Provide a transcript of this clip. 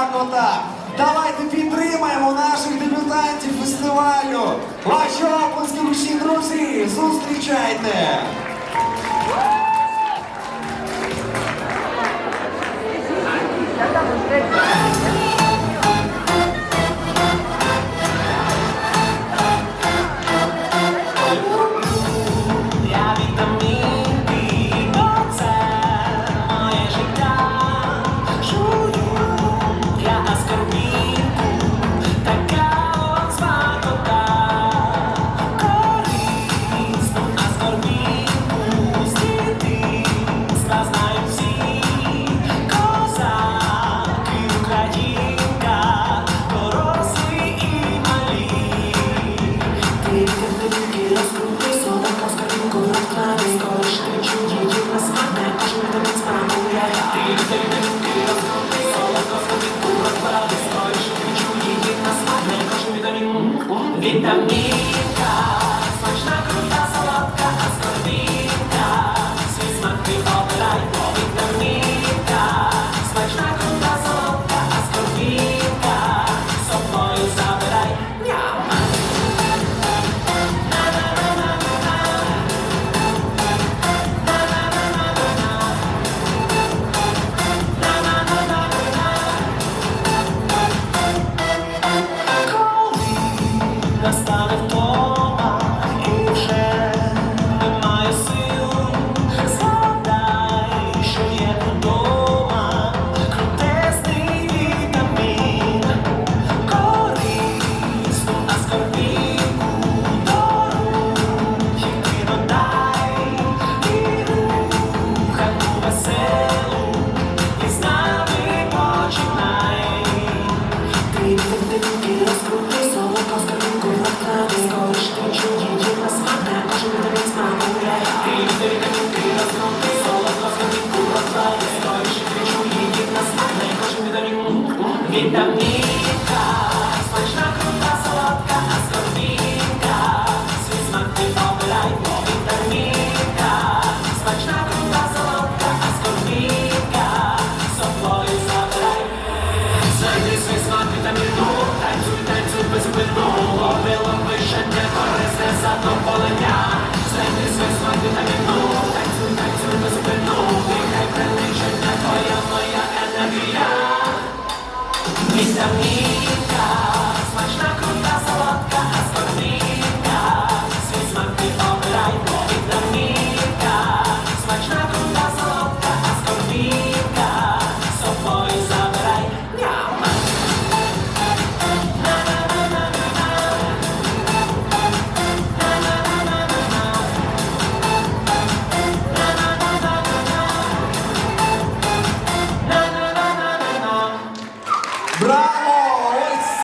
Отак, отак. Давайте підтримаємо наших дебютантів фестивалю. Ваші оплески, друзі, зустрічайте! Vitamin Vitamina Мило пише не корисне задоволення. Знайди свій свою вітаміну, танцюй, танцюй без спину, і хай приличення твоя моя енергія. Вітамінка.